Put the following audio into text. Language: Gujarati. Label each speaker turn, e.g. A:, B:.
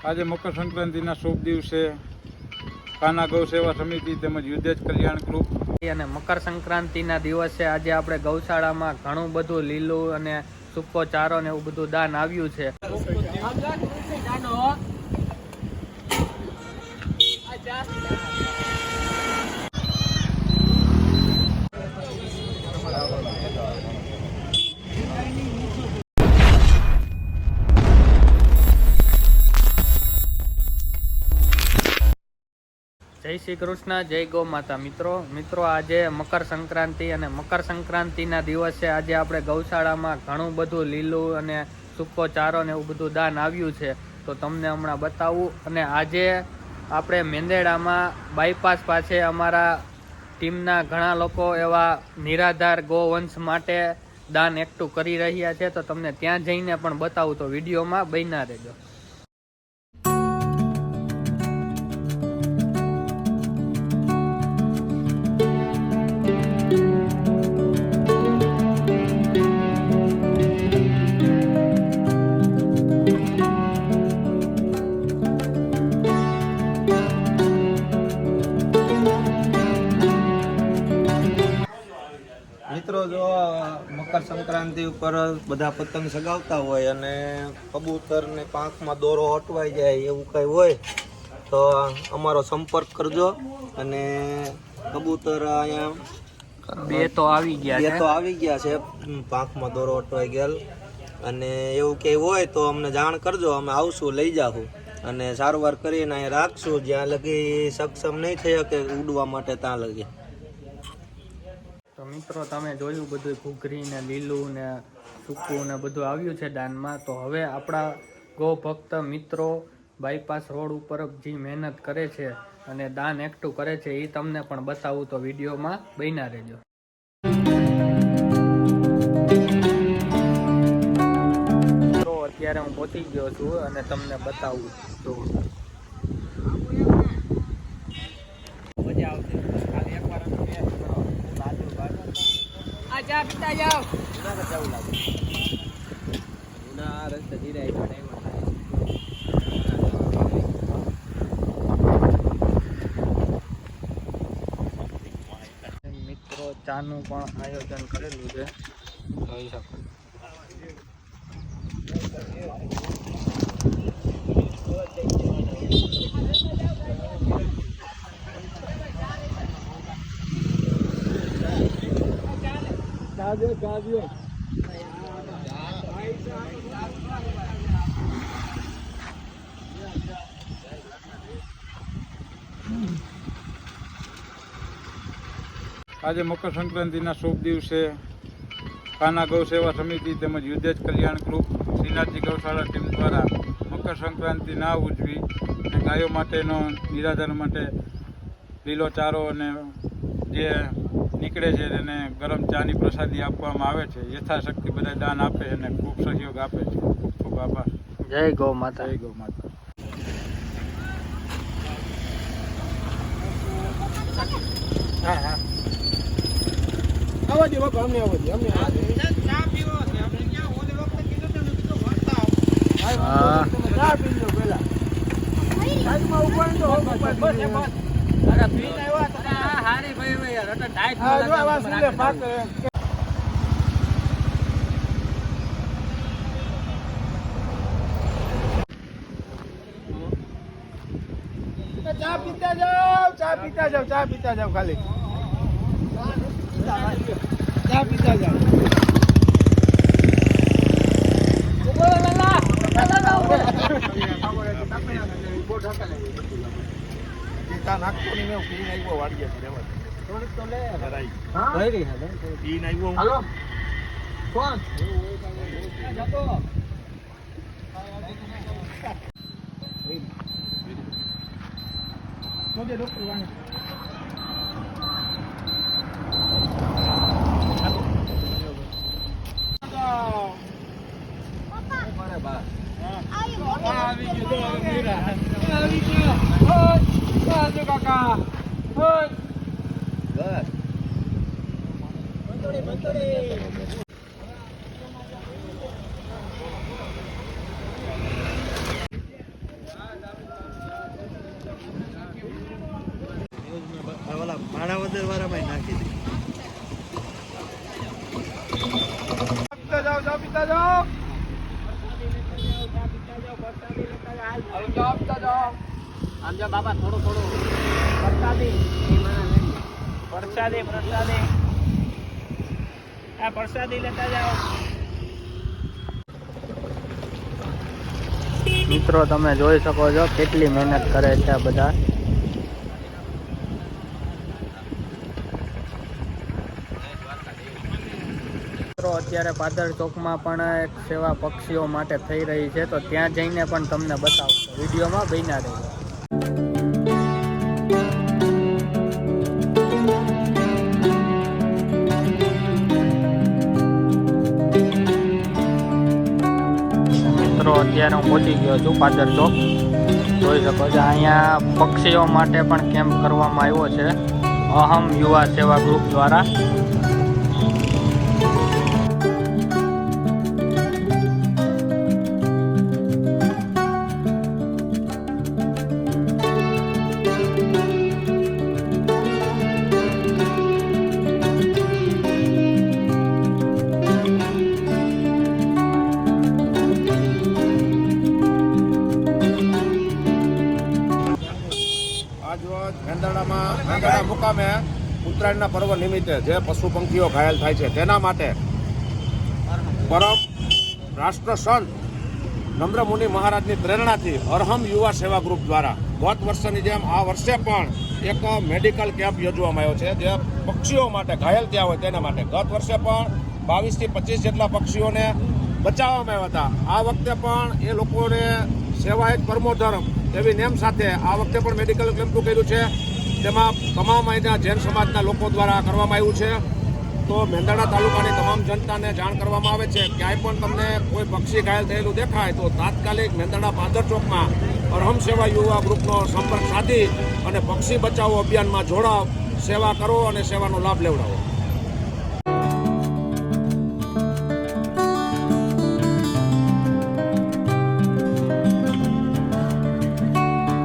A: આજે મકર સંક્રાંતિના શુભ દિવસે કાના ગૌ સેવા સમિતિ તેમજ યુદ્ધેજ કલ્યાણ ગ્રુપ
B: અને મકર સંક્રાંતિના દિવસે આજે આપણે ગૌશાળામાં ઘણું બધું લીલું અને સૂકો ચારો ને એવું બધું દાન આવ્યું છે. જય શ્રી કૃષ્ણ, જય ગૌ માતા. મિત્રો મિત્રો, આજે મકર સંક્રાંતિ અને મકર સંક્રાંતિના દિવસે આજે આપણે ગૌશાળામાં ઘણું બધું લીલું અને સૂકો ચારો ને એવું બધું દાન આવ્યું છે. તો તમને હમણાં બતાવું. અને આજે આપણે મેંદેડામાં બાયપાસ પાસે અમારા ટીમના ઘણા લોકો એવા નિરાધાર ગૌવંશ માટે દાન એકઠું કરી રહ્યા છે. તો તમને ત્યાં જઈને પણ બતાવું. તો વિડીયોમાં બન્યા રહેજો.
C: સંક્રાંતિ ઉપર બધા પતંગ સગાવતા હોય અને કબૂતર ને પાંખમાં દોરો અટવાઈ જાય એવું કઈ હોય તો અમારો સંપર્ક કરજો અને કબૂતર અહીંયા
B: બે તો આવી ગયા
C: બે તો આવી ગયા છે. પાંખમાં દોરો અટવાઈ ગયેલ. અને એવું કે હોય તો અમને જાણ કરજો અમે આવશું લઈ જાશું અને સારવાર કરીને અહીંયા રાખશું જ્યાં લગી સક્ષમ નહીં થઈ શકે ઉડવા માટે ત્યાં લગી.
B: મિત્રો, તમે જોયું બધું ઘૂઘરી ને લીલું ને સૂકું ને બધું આવ્યું છે દાનમાં, તો હવે આપણા ગો ભક્ત મિત્રો બાયપાસ રોડ ઉપર જે મહેનત કરે છે અને દાન એકઠું કરે છે એ તમને પણ બતાવું તો વિડીયોમાં બન્યા રહેજો. અત્યારે હું પહોંચી ગયો છું અને તમને બતાવું તો મજા આવશે ખાલી એકવાર અમે બે કરો. બાજુ બાજુ પીતા જાઓ જુનાગઢ જવું લાગે જુના રસ્તે ધીરે ટાઈમ ચાનું પણ આયોજન કરેલું છે. જોઈ શકો.
A: આજે મકર સંક્રાંતિના શુભ દિવસે કાના ગૌ સેવા સમિતિ તેમજ યુદ્ધેજ કલ્યાણ ગ્રુપ શ્રીનાથજી ગૌશાળા ટીમ દ્વારા મકર સંક્રાંતિ ના ઉજવી અને ગાયો માટેનો નિરાધાર માટે લીલો ચારો અને જે નીકળે છે તેને ગરમ ચાની પ્રસાદી આપવામાં આવે છે. યથાશક્તિ બધા દાન આપે છે અને ખૂબ સહયોગ આપે છે. ખૂબ ખૂબ આભાર.
B: જય ગૌ માતા.
A: જય ગૌ માતા.
B: હા
D: ચા પીતા જાઓ ચા પીતા જાઓ ચા પીતા જાઓ ખાલી ચા પીતા જાઓ ચા નાખતો નહીં મેં પીને આવ્યો વાડીએ થોડીક તો લે પીને આવ્યો હાલો કોણ જતો મોજે ડોક્ટર વાંગે આવી ગયો આવી ગયો કાકા કાકા ભાણાવદર વાળામાં નાખી દે પીતા જો બાબા, થોડું થોડું.
E: પ્રસાદી પ્રસાદી આ પ્રસાદી લેતા જાઓ.
B: મિત્રો, તમે જોઈ શકો છો કેટલી મહેનત કરે છે આ બધા. મિત્રો, અત્યારે પાદર ચોકમાં પણ એક સેવા પક્ષીઓ માટે થઈ રહી છે, તો ત્યાં જઈને પણ તમને બતાવશો. વિડીયોમાં બન્યા રહેજો. અત્યારે હું પહોંચી ગયો છું પાદર ચોક. જોઈ શકો છો, અહીંયા પક્ષીઓ માટે પણ કેમ્પ કરવામાં આવ્યો છે. અહમ યુવા સેવા ગ્રુપ દ્વારા.
F: મુકામે ઉત્તરાયણના પર્વ નિમિત્તે જે પશુ પંખીઓ ઘાયલ થાય છે, તેના માટે પરમ રાષ્ટ્ર સંત નમ્ર મુનિ મહારાજની પ્રેરણાથી અરહમ યુવા સેવા ગ્રુપ દ્વારા ગત વર્ષની જેમ આ વર્ષે પણ એક મેડિકલ કેમ્પ યોજવામાં આવ્યો છે, જે પક્ષીઓ માટે ઘાયલ થયા હોય તેના માટે. ગત વર્ષે પણ બાવીસથી પચીસ જેટલા પક્ષીઓને બચાવવામાં આવ્યા હતા. આ વખતે પણ એ લોકોને સેવા એક પરમો ધર્મ એવી નેમ સાથે આ વખતે પણ મેડિકલ કેમ્પનું કર્યું છે. તેમાં તમામ અહીંના જૈન સમાજના લોકો દ્વારા કરવામાં આવ્યું છે. તો મેંદરડા તાલુકાની તમામ જનતાને જાણ કરવામાં આવે છે. ક્યાંય પણ તમને કોઈ પક્ષી ઘાયલ થયેલું દેખાય તો તાત્કાલિક મેંદરડા પાદર ચોકમાં અરહમ સેવા યુવા ગ્રુપનો સંપર્ક સાધી અને પક્ષી બચાવો અભિયાનમાં જોડાવ, સેવા કરો અને સેવાનો લાભ લેવડાવો.